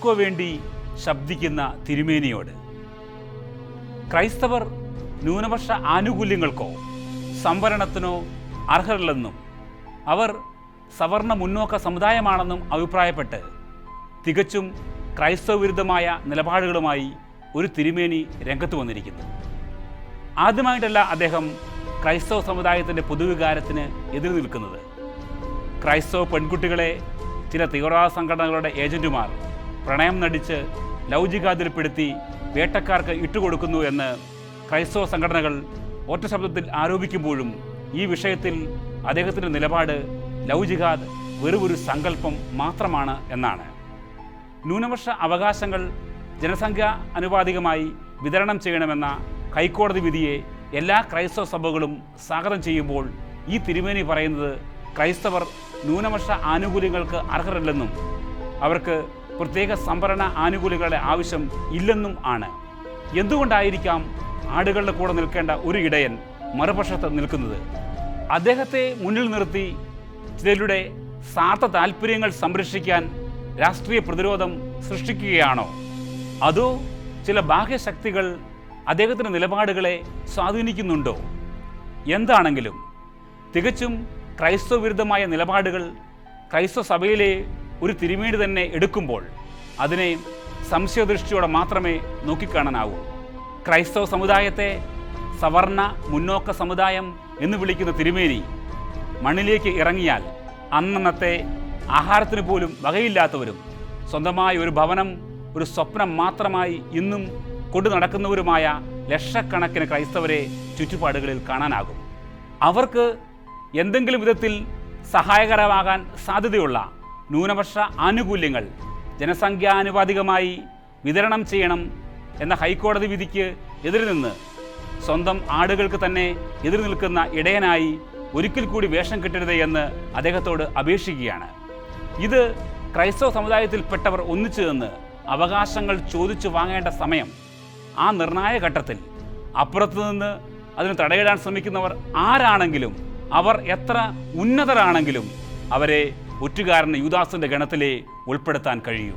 ആർക്കോ വേണ്ടി ശബ്ദിക്കുന്ന തിരുമേനിയോട്. ക്രൈസ്തവർ ന്യൂനപക്ഷ ആനുകൂല്യങ്ങൾക്കോ സംവരണത്തിനോ അർഹരല്ലെന്നും അവർ സവർണ മുന്നോക്ക സമുദായമാണെന്നും അഭിപ്രായപ്പെട്ട് തികച്ചും ക്രൈസ്തവ വിരുദ്ധമായ നിലപാടുകളുമായി ഒരു തിരുമേനി രംഗത്ത് വന്നിരിക്കുന്നു. ആദ്യമായിട്ടല്ല അദ്ദേഹം ക്രൈസ്തവ സമുദായത്തിന്റെ പൊതുവികാരത്തിന് എതിര് നിൽക്കുന്നത്. ക്രൈസ്തവ പെൺകുട്ടികളെ ചില തീവ്രവാദ സംഘടനകളുടെ ഏജന്റുമാർ പ്രണയം നടിച്ച് ലൗചികാതിൽപ്പെടുത്തി വേട്ടക്കാർക്ക് ഇട്ടുകൊടുക്കുന്നു എന്ന് ക്രൈസ്തവ സംഘടനകൾ ഒറ്റ ശബ്ദത്തിൽ ആരോപിക്കുമ്പോഴും ഈ വിഷയത്തിൽ അദ്ദേഹത്തിന്റെ നിലപാട് ലൗചികാദ് വെറുമൊരു സങ്കല്പം മാത്രമാണ് എന്നാണ്. ന്യൂനപക്ഷ അവകാശങ്ങൾ ജനസംഖ്യ അനുപാതികമായി വിതരണം ചെയ്യണമെന്ന ഹൈക്കോടതി വിധിയെ എല്ലാ ക്രൈസ്തവ സഭകളും സ്വാഗതം ചെയ്യുമ്പോൾ ഈ തിരുമേനി പറയുന്നത് ക്രൈസ്തവർ ന്യൂനപക്ഷ ആനുകൂല്യങ്ങൾക്ക് അർഹരല്ലെന്നും അവർക്ക് പ്രത്യേക സംഭരണ ആനുകൂല്യങ്ങളുടെ ആവശ്യം ഇല്ലെന്നും ആണ്. എന്തുകൊണ്ടായിരിക്കാം ആടുകളുടെ കൂടെ നിൽക്കേണ്ട ഒരു ഇടയൻ മറുപക്ഷത്ത് നിൽക്കുന്നത്? അദ്ദേഹത്തെ മുന്നിൽ നിർത്തി ചിലരുടെ സ്വാർത്ഥ താല്പര്യങ്ങൾ സംരക്ഷിക്കാൻ രാഷ്ട്രീയ പ്രതിരോധം സൃഷ്ടിക്കുകയാണോ? അതോ ചില ബാഹ്യശക്തികൾ അദ്ദേഹത്തിന്റെ നിലപാടുകളെ സ്വാധീനിക്കുന്നുണ്ടോ? എന്താണെങ്കിലും തികച്ചും ക്രൈസ്തവ വിരുദ്ധമായ നിലപാടുകൾ ക്രൈസ്തവ സഭയിലെ ഒരു തിരുമേനി തന്നെ എടുക്കുമ്പോൾ അതിനെ സംശയദൃഷ്ടിയോടെ മാത്രമേ നോക്കിക്കാണാനാവൂ. ക്രൈസ്തവ സമുദായത്തെ സവർണ മുന്നോക്ക സമുദായം എന്ന് വിളിക്കുന്ന തിരുമേനി മണ്ണിലേക്ക് ഇറങ്ങിയാൽ അന്നന്നത്തെ ആഹാരത്തിന് പോലും വകയില്ലാത്തവരും സ്വന്തമായ ഒരു ഭവനം ഒരു സ്വപ്നം മാത്രമായി ഇന്നും കൊണ്ടു നടക്കുന്നവരുമായ ലക്ഷക്കണക്കിന് ക്രൈസ്തവരെ ചുറ്റുപാടുകളിൽ കാണാനാകും. അവർക്ക് എന്തെങ്കിലും വിധത്തിൽ സഹായകരമാകാൻ സാധ്യതയുള്ള ന്യൂനപക്ഷ ആനുകൂല്യങ്ങൾ ജനസംഖ്യാനുപാതികമായി വിതരണം ചെയ്യണം എന്ന ഹൈക്കോടതി വിധിക്ക് എതിരിൽ നിന്ന് സ്വന്തം ആടുകൾക്ക് തന്നെ എതിർ നിൽക്കുന്ന ഇടയനായി ഒരിക്കൽ കൂടി വേഷം കിട്ടരുത് എന്ന് അദ്ദേഹത്തോട് അപേക്ഷിക്കുകയാണ്. ഇത് ക്രൈസ്തവ സമുദായത്തിൽപ്പെട്ടവർ ഒന്നിച്ചു നിന്ന് അവകാശങ്ങൾ ചോദിച്ചു വാങ്ങേണ്ട സമയം ആ നിർണായ ഘട്ടത്തിൽ അപ്പുറത്ത് നിന്ന് അതിന് തടയിടാൻ ശ്രമിക്കുന്നവർ ആരാണെങ്കിലും അവർ എത്ര ഉന്നതരാണെങ്കിലും അവരെ ഒറ്റുകാരനെ യുദാസിന്റെ ഗണത്തിലെ ഉൾപ്പെടുത്താൻ കഴിയൂ.